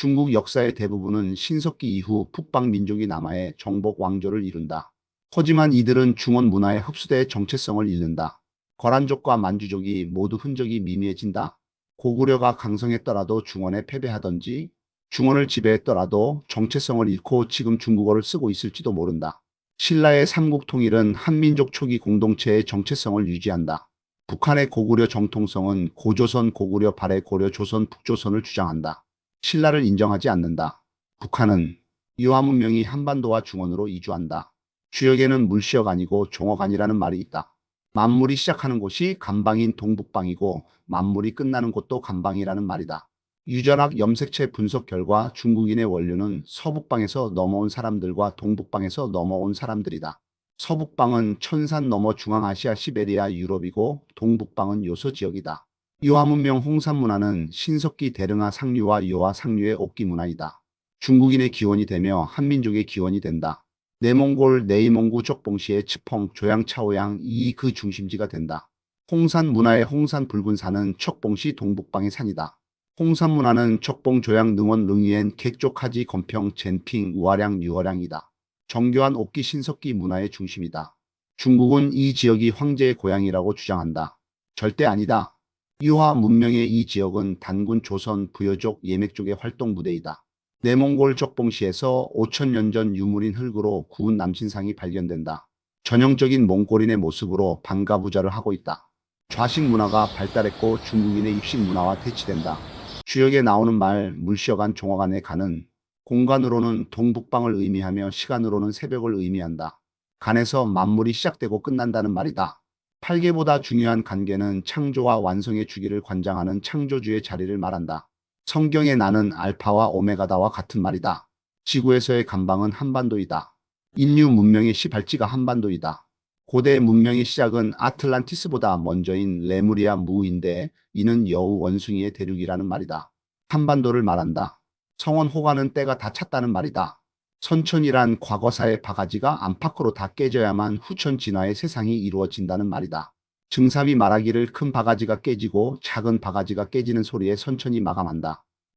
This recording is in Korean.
중국 역사의 대부분은 신석기 이후 북방 민족이 남하의 정복 왕조를 이룬다. 하지만 이들은 중원 문화에 흡수돼 정체성을 잃는다. 거란족과 만주족이 모두 흔적이 미미해진다. 고구려가 강성했더라도 중원에 패배하던지 중원을 지배했더라도 정체성을 잃고 지금 중국어를 쓰고 있을지도 모른다. 신라의 삼국 통일은 한민족 초기 공동체의 정체성을 유지한다. 북한의 고구려 정통성은 고조선 고구려 발해 고려 조선 북조선을 주장한다. 신라를 인정하지 않는다. 북한은 유화 문명이 한반도와 중원으로 이주한다. 주역에는 물시역 아니고 종역 아니라는 말이 있다. 만물이 시작하는 곳이 간방인 동북방이고 만물이 끝나는 곳도 간방이라는 말이다. 유전학 염색체 분석 결과 중국인의 원료는 서북방에서 넘어온 사람들과 동북방에서 넘어온 사람들이다. 서북방은 천산 넘어 중앙아시아 시베리아 유럽이고 동북방은 요소 지역이다. 유화 문명 홍산 문화는 신석기 대릉하 상류와 요하 상류의 옥기 문화이다. 중국인의 기원이 되며 한민족의 기원이 된다. 내몽골, 네이몽구 족봉시의 츠펑, 조양, 차오양 이 그 중심지가 된다. 홍산 문화의 홍산 붉은 산은 척봉시 동북방의 산이다. 홍산 문화는 척봉, 조양, 능원, 릉이엔, 객족, 하지, 건평, 젠핑, 우아량, 유어량이다. 정교한 옥기 신석기 문화의 중심이다. 중국은 이 지역이 황제의 고향이라고 주장한다. 절대 아니다. 유화 문명의 이 지역은 단군 조선 부여족 예맥족의 활동 무대이다. 내몽골 적봉시에서 5천년 전 유물인 흙으로 구운 남신상이 발견된다. 전형적인 몽골인의 모습으로 방가부자를 하고 있다. 좌식 문화가 발달했고 중국인의 입식 문화와 대치된다. 주역에 나오는 말 물시어간 종어간의 간은 공간으로는 동북방을 의미하며 시간으로는 새벽을 의미한다. 간에서 만물이 시작되고 끝난다는 말이다. 팔계보다 중요한 간계는 창조와 완성의 주기를 관장하는 창조주의 자리를 말한다. 성경의 나는 알파와 오메가다와 같은 말이다. 지구에서의 간방은 한반도이다. 인류 문명의 시발지가 한반도이다. 고대 문명의 시작은 아틀란티스보다 먼저인 레무리아 무인데 이는 여우 원숭이의 대륙이라는 말이다. 한반도를 말한다. 성원 호가는 때가 다 찼다는 말이다. 선천이란 과거사의 바가지가 안팎으로 다 깨져야만 후천 진화의 세상이 이루어진다는 말이다. 증삼이 말하기를 큰 바가지가 깨지고 작은 바가지가 깨지는 소리에 선천이 마감한다.